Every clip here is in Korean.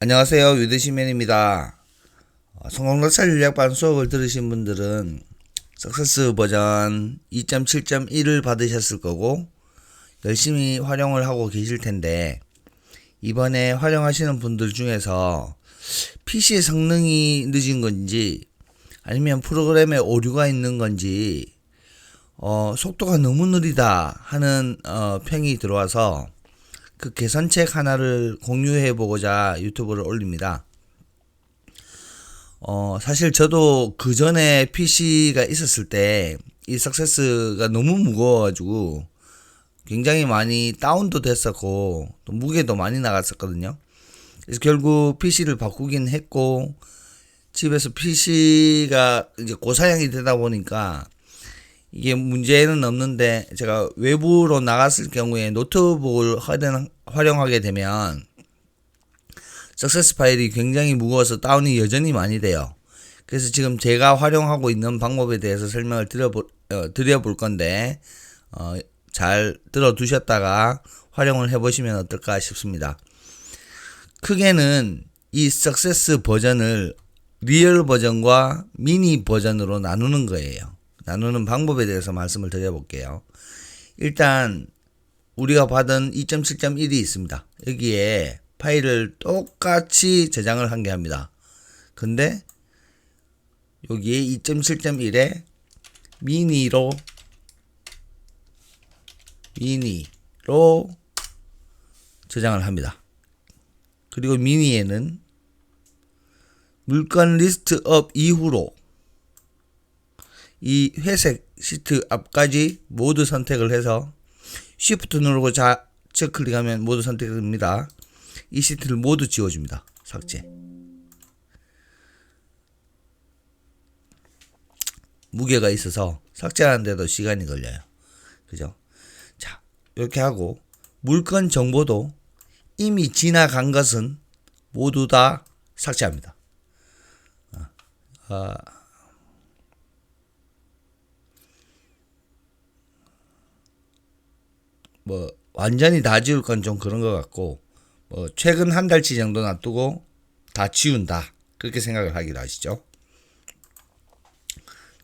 안녕하세요. 위드시맨입니다. 어, 성공락차 전략반 수업을 들으신 분들은 석세스 버전 2.7.1을 받으셨을 거고 열심히 활용을 하고 계실 텐데 이번에 활용하시는 분들 중에서 PC의 성능이 늦은 건지 아니면 프로그램에 오류가 있는 건지 어, 속도가 너무 느리다 하는 어, 평이 들어와서 그 개선책 하나를 공유해 보고자 유튜브를 올립니다. 어, 사실 저도 그 전에 PC가 있었을 때 이 석세스가 너무 무거워가지고 굉장히 많이 다운도 됐었고 또 무게도 많이 나갔었거든요. 그래서 결국 PC를 바꾸긴 했고 집에서 PC가 이제 고사양이 되다 보니까 이게 문제는 없는데 제가 외부로 나갔을 경우에 노트북을 활용- 활용하게 되면 석세스 파일이 굉장히 무거워서 다운이 여전히 많이 돼요. 그래서 지금 제가 활용하고 있는 방법에 대해서 설명을 드려볼, 어, 드려볼 건데 어, 잘 들어두셨다가 활용을 해보시면 어떨까 싶습니다. 크게는 이 석세스 버전을 리얼 버전과 미니 버전으로 나누는 거예요. 나누는 방법에 대해서 말씀을 드려볼게요. 일단 우리가 받은 2.7.1이 있습니다. 여기에 파일을 똑같이 저장을 한 게 합니다. 근데 여기에 2.7.1에 미니로 미니로 저장을 합니다. 그리고 미니에는 물건 리스트 업 이후로 이 회색 시트 앞까지 모두 선택을 해서 Shift 누르고 좌측 클릭하면 모두 선택됩니다. 이 시트를 모두 지워줍니다. 삭제. 무게가 있어서 삭제하는데도 시간이 걸려요. 그죠? 자, 이렇게 하고 물건 정보도 이미 지나간 것은 모두 다 삭제합니다. 아, 뭐 완전히 다 지울 건 좀 그런 것 같고 뭐 최근 한 달치 정도 놔두고 다 지운다 그렇게 생각을 하기로 하시죠.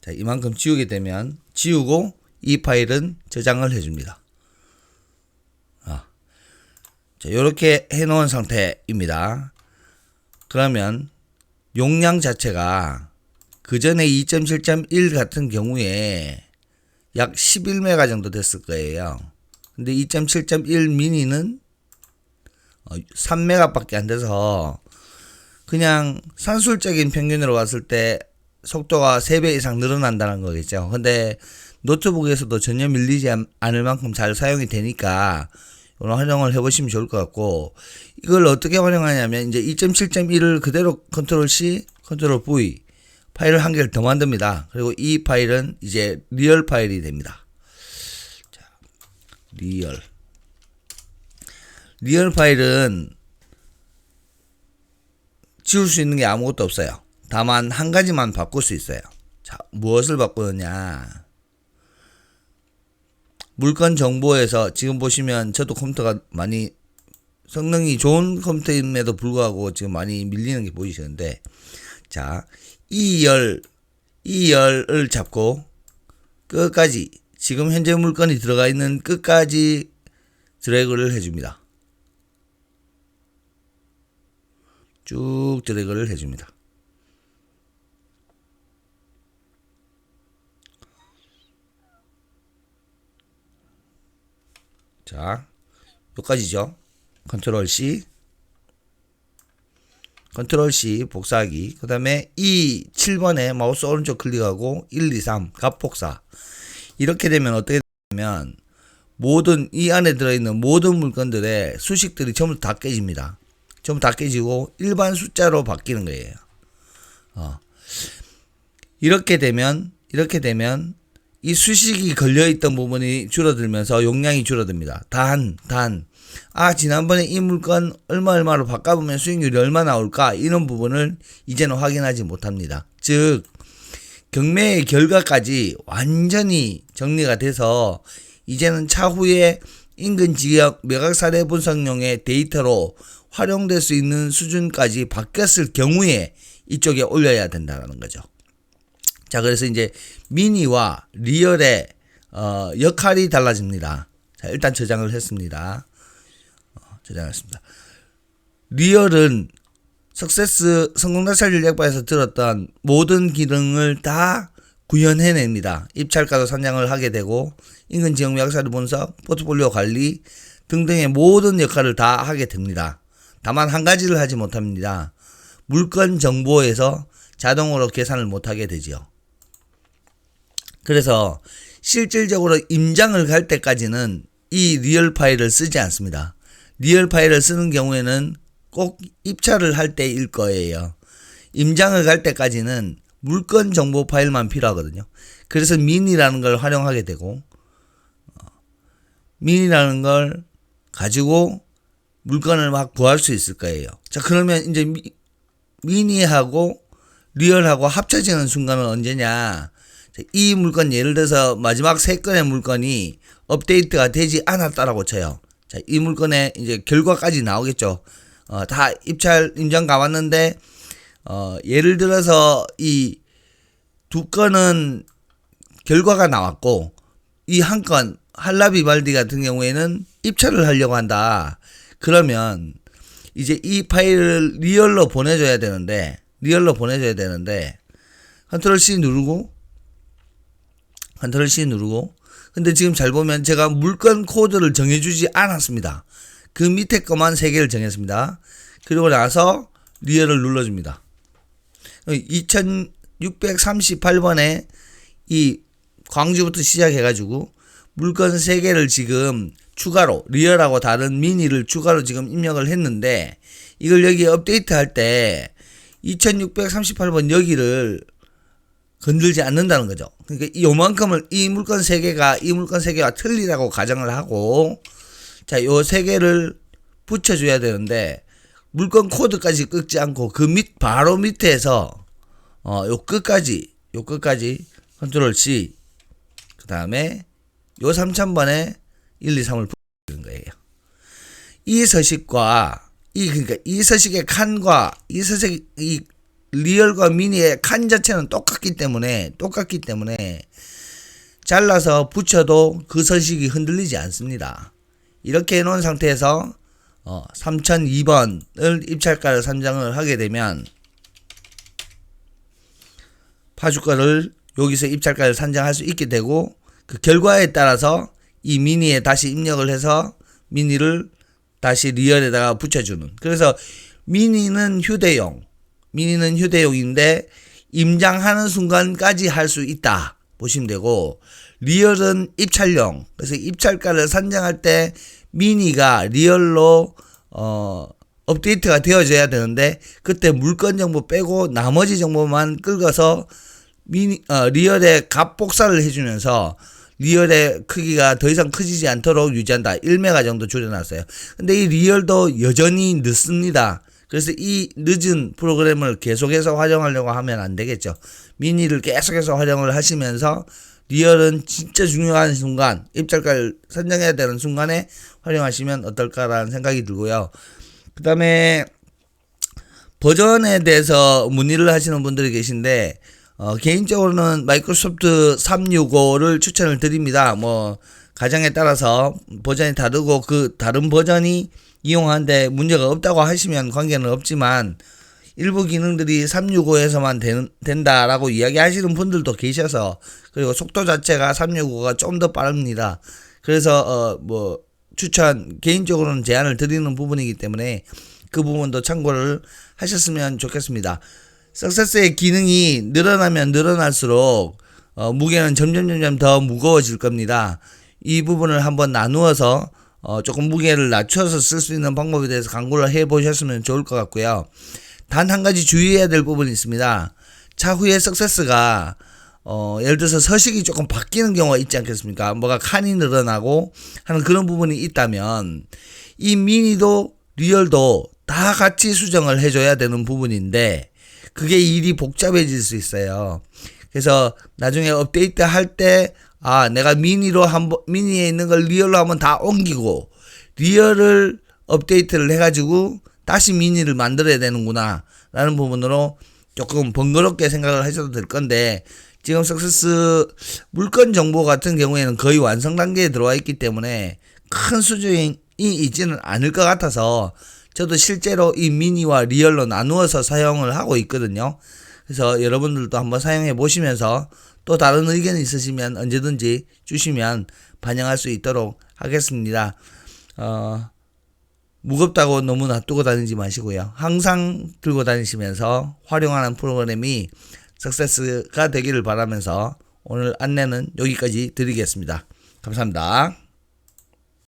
자 이만큼 지우게 되면 지우고 이 파일은 저장을 해줍니다. 아, 자 이렇게 해놓은 상태입니다. 그러면 용량 자체가 그 전에 2.7.1 같은 경우에 약 11메가 정도 됐을 거예요. 근데 2.7.1 미니는 3메가밖에 안 돼서 그냥 산술적인 평균으로 봤을 때 속도가 3배 이상 늘어난다는 거겠죠. 근데 노트북에서도 전혀 밀리지 않- 않을 만큼 잘 사용이 되니까 이런 활용을 해보시면 좋을 것 같고 이걸 어떻게 활용하냐면 이제 2.7.1을 그대로 컨트롤 C, 컨트롤 V 파일을 한 개를 더 만듭니다. 그리고 이 파일은 이제 리얼 파일이 됩니다. 자, 리얼. 리얼 파일은 지울 수 있는 게 아무것도 없어요. 다만 한 가지만 바꿀 수 있어요. 자, 무엇을 바꾸느냐? 물건 정보에서 지금 보시면 저도 컴퓨터가 많이 성능이 좋은 컴퓨터임에도 불구하고 지금 많이 밀리는 게 보이시는데 자, 이 열, 이 열을 잡고 끝까지 지금 현재 물건이 들어가 있는 끝까지 드래그를 해줍니다. 쭉 드래그를 해줍니다. 자, 여기까지죠. 컨트롤 C, 컨트롤 C 복사하기. 그 다음에 이 7번에 마우스 오른쪽 클릭하고 1, 2, 3 값 복사. 이렇게 되면 어떻게 되냐면 모든 이 안에 들어있는 모든 물건들의 수식들이 전부 다 깨집니다. 전부 다 깨지고 일반 숫자로 바뀌는 거예요. 어. 이렇게 되면 이렇게 되면 이 수식이 걸려 있던 부분이 줄어들면서 용량이 줄어듭니다. 단, 단. 아, 지난번에 이 물건 얼마 얼마로 바꿔보면 수익률이 얼마 나올까? 이런 부분을 이제는 확인하지 못합니다. 즉, 경매의 결과까지 완전히 정리가 돼서 이제는 차후에 인근 지역 매각 사례 분석용의 데이터로 활용될 수 있는 수준까지 바뀌었을 경우에 이쪽에 올려야 된다는 거죠. 자, 그래서 이제 미니와 리얼의 어, 역할이 달라집니다. 자, 일단 저장을 했습니다. 어, 저장했습니다. 리얼은 석세스 성공 낙찰 전략바에서 들었던 모든 기능을 다 구현해냅니다. 입찰가도 산정을 하게 되고 인근 지역 약사를 분석, 포트폴리오 관리 등등의 모든 역할을 다 하게 됩니다. 다만 한 가지를 하지 못합니다. 물건 정보에서 자동으로 계산을 못하게 되죠. 그래서 실질적으로 임장을 갈 때까지는 이 리얼 파일을 쓰지 않습니다. 리얼 파일을 쓰는 경우에는 꼭 입찰을 할 때일 거예요. 임장을 갈 때까지는 물건 정보 파일만 필요하거든요. 그래서 민이라는 걸 활용하게 되고 어, 민이라는 걸 가지고 물건을 막 구할 수 있을 거예요. 자 그러면 이제 미, 미니하고 리얼하고 합쳐지는 순간은 언제냐? 이 물건 예를 들어서 마지막 세 건의 물건이 업데이트가 되지 않았다라고 쳐요. 자, 이 물건의 이제 결과까지 나오겠죠. 어, 다 입찰 임장 가왔는데 어, 예를 들어서 이 두 건은 결과가 나왔고 이 한 건 할라비발디 같은 경우에는 입찰을 하려고 한다. 그러면 이제 이 파일을 리얼로 보내줘야 되는데 리얼로 보내줘야 되는데 컨트롤 C 누르고 컨트롤 C 누르고 근데 지금 잘 보면 제가 물건 코드를 정해주지 않았습니다. 그 밑에 것만 세 개를 정했습니다. 그리고 나서 리얼을 눌러줍니다. 2638번에 이 광주부터 시작해가지고 물건 세 개를 지금 추가로 리얼하고 다른 미니를 추가로 지금 입력을 했는데 이걸 여기 업데이트 할 때 2638번 여기를 건들지 않는다는 거죠. 그러니까 요만큼을 이 물건 세 개가 이 물건 세 개가 틀리다고 가정을 하고 자, 요 세 개를 붙여 줘야 되는데 물건 코드까지 끄지 않고 그 밑 바로 밑에서 어, 요 끝까지 요 끝까지 컨트롤 C 그 다음에 요 3000번에 1, 2, 3을 붙이는 거예요. 이 서식과 이 그러니까 이 서식의 칸과 이 서식 이 리얼과 미니의 칸 자체는 똑같기 때문에 똑같기 때문에 잘라서 붙여도 그 서식이 흔들리지 않습니다. 이렇게 해놓은 상태에서 어, 3002번을 입찰가를 산정을 하게 되면 파주가를 여기서 입찰가를 산정할 수 있게 되고 그 결과에 따라서 이 미니에 다시 입력을 해서 미니를 다시 리얼에다가 붙여주는. 그래서 미니는 휴대용 미니는 휴대용인데 임장하는 순간까지 할 수 있다 보시면 되고 리얼은 입찰용 그래서 입찰가를 산정할 때 미니가 리얼로 어 업데이트가 되어져야 되는데 그때 물건 정보 빼고 나머지 정보만 긁어서 미니 어, 리얼의 값 복사를 해주면서 리얼의 크기가 더 이상 커지지 않도록 유지한다. 1메가 정도 줄여놨어요. 근데 이 리얼도 여전히 늦습니다. 그래서 이 늦은 프로그램을 계속해서 활용하려고 하면 안 되겠죠. 미니를 계속해서 활용을 하시면서 리얼은 진짜 중요한 순간, 입찰가를 선정해야 되는 순간에 활용하시면 어떨까라는 생각이 들고요. 그 다음에 버전에 대해서 문의를 하시는 분들이 계신데, 어, 개인적으로는 마이크로소프트 365를 추천을 드립니다. 뭐, 가정에 따라서 버전이 다르고 그 다른 버전이 이용하는데 문제가 없다고 하시면 관계는 없지만 일부 기능들이 365에서만 된, 된다라고 이야기하시는 분들도 계셔서 그리고 속도 자체가 365가 좀 더 빠릅니다. 그래서 어 뭐 추천 개인적으로는 제안을 드리는 부분이기 때문에 그 부분도 참고를 하셨으면 좋겠습니다. 석세스의 기능이 늘어나면 늘어날수록 어, 무게는 점점 점점 더 무거워질 겁니다. 이 부분을 한번 나누어서 어, 조금 무게를 낮춰서 쓸 수 있는 방법에 대해서 강구를 해 보셨으면 좋을 것 같고요. 단 한 가지 주의해야 될 부분이 있습니다. 차후에 석세스가 어, 예를 들어서 서식이 조금 바뀌는 경우가 있지 않겠습니까? 뭐가 칸이 늘어나고 하는 그런 부분이 있다면 이 미니도 리얼도 다 같이 수정을 해줘야 되는 부분인데 그게 일이 복잡해질 수 있어요. 그래서 나중에 업데이트 할 때, 아, 내가 미니로 한번, 미니에 있는 걸 리얼로 한번 다 옮기고, 리얼을 업데이트를 해가지고, 다시 미니를 만들어야 되는구나 라는 부분으로 조금 번거롭게 생각을 하셔도 될 건데 지금 석세스 물건 정보 같은 경우에는 거의 완성 단계에 들어와 있기 때문에 큰 수준이 있지는 않을 것 같아서 저도 실제로 이 미니와 리얼로 나누어서 사용을 하고 있거든요. 그래서 여러분들도 한번 사용해 보시면서 또 다른 의견이 있으시면 언제든지 주시면 반영할 수 있도록 하겠습니다. 어, 무겁다고 너무 놔두고 다니지 마시고요. 항상 들고 다니시면서 활용하는 프로그램이 석세스가 되기를 바라면서 오늘 안내는 여기까지 드리겠습니다. 감사합니다.